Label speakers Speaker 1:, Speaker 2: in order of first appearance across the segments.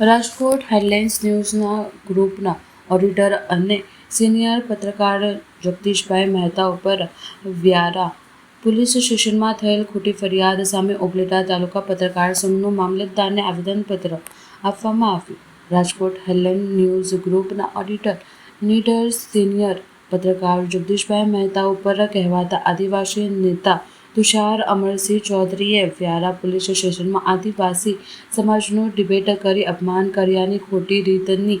Speaker 1: Rajkot headlines ન્યૂઝના ગ્રુપના auditor અને senior પત્રકાર જગદીશભાઈ મહેતા ઉપર વ્યારા. પોલીસ સ્ટેશનમાં થયેલ ખોટી ફરિયાદ સામે ઓગલેટા તાલુકા પત્રકાર સંઘનું મામલતદારને આવેદનપત્ર આપવામાં આવ્યું. રાજકોટ હેડલાઇન ન્યૂઝ ગ્રુપના ઓડિટર નીડર સિનિયર પત્રકાર જગદીશભાઈ મહેતા ઉપર કહેવાતા આદિવાસી નેતા તુષાર અમરસિંહ ચૌધરીએ વ્યારા પોલીસ સ્ટેશનમાં આદિવાસી સમાજનું ડિબેટ કરી અપમાન કર્યાની ખોટી રીતની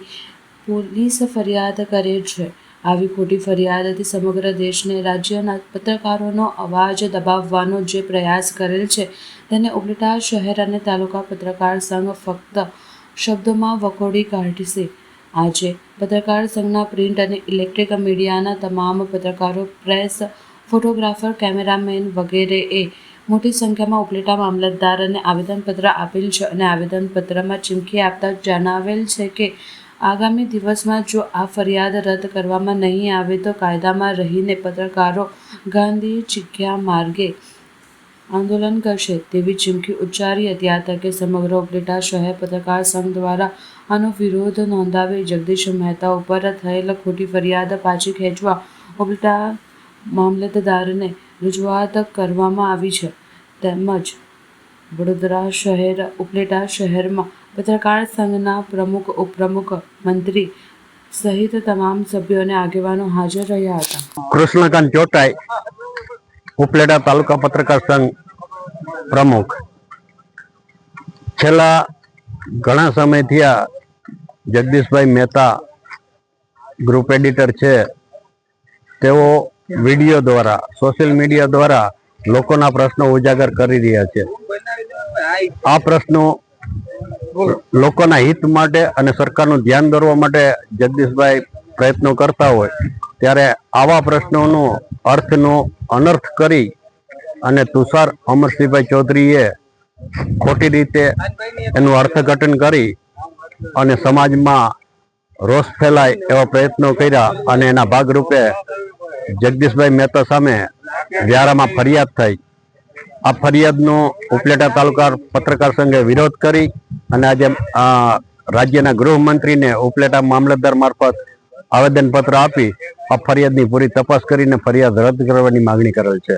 Speaker 1: પોલીસ ફરિયાદ કરે છે. આવી ખોટી ફરિયાદથી સમગ્ર દેશને રાજ્યના પત્રકારોનો અવાજ દબાવવાનો જે પ્રયાસ કરેલ છે, તેને ઉપલેટા શહેર અને તાલુકા પત્રકાર સંઘ ફક્ત શબ્દોમાં વખોડી કાઢશે આજે પત્રકાર સંઘના પ્રિન્ટ અને ઇલેક્ટ્રિક મીડિયાના તમામ પત્રકારો પ્રેસ ફોટોગ્રાફર, કેમેરામેન વગેરેએ મોટી સંખ્યામાં ઉપલેટા મામલતદારને આવેદનપત્ર આપેલ છે અને આવેદનપત્રમાં ચીમકી આપતા જણાવેલ છે કે, આગામી દિવસમાં જો આ ફરિયાદ રદ કરવામાં નહીં આવે તો કાયદામાં રહીને પત્રકારો ગાંધી ચીખ્યા માર્ગે આંદોલન કરશે તેવી ચીમકી ઉચ્ચારી હતી. આ તકે સમગ્ર ઉપલેટા શહેર પત્રકાર સંઘ દ્વારા આનો વિરોધ નોંધાવી જગદીશ મહેતા ઉપર થયેલ ખોટી ફરિયાદ પાછી ખેંચવા ઉપલેટા મામલતદારને રજૂઆત કરવામાં આવી છે. તેમજ વડોદરા શહેર, ઉપલેટા શહેરમાં પત્રકાર સંઘના પ્રમુખ, ઉપપ્રમુખ, મંત્રી સહિત તમામ સભ્યો આગેવાનો હાજર રહ્યા હતા.
Speaker 2: કૃષ્ણકાંત ચોટાઈ, ઉપલેટા તાલુકા પત્રકાર સંઘ પ્રમુખ. છેલ્લા ઘણા સમયથી આ જગદીશભાઈ મહેતા ગ્રુપ એડિટર છે. તેઓ વીડિયો દ્વારા, સોશિયલ મીડિયા દ્વારા લોકોના પ્રશ્નો ઉજાગર કરી રહ્યા છે. આ પ્રશ્નો લોકોના હિત માટે અને સરકારનું ધ્યાન દોરવા માટે જગદીશભાઈ પ્રયત્નો કરતા હોય, ત્યારે આવા પ્રશ્નોનો અર્થનો અનર્થ કરી અને તુષાર અમરસિંહભાઈ ચૌધરીએ ખોટી રીતે એનું અર્થઘટન કરી અને સમાજમાં રોષ ફેલાય એવા પ્રયત્નો કર્યા અને એના ભાગરૂપે જગદીશભાઈ મહેતા સામે વ્યારામાં ફરિયાદ થઈ. આ ફરિયાદનો ઉપલેટા તાલુકા પત્રકાર સંઘે વિરોધ કરી અને આજે રાજ્યના ગૃહમંત્રીને ઉપલેટા મામલતદાર મારફત આવેદનપત્ર આપી આ ફરિયાદની પૂરી તપાસ કરીને ફરિયાદ રદ કરવાની માગણી કરેલ છે.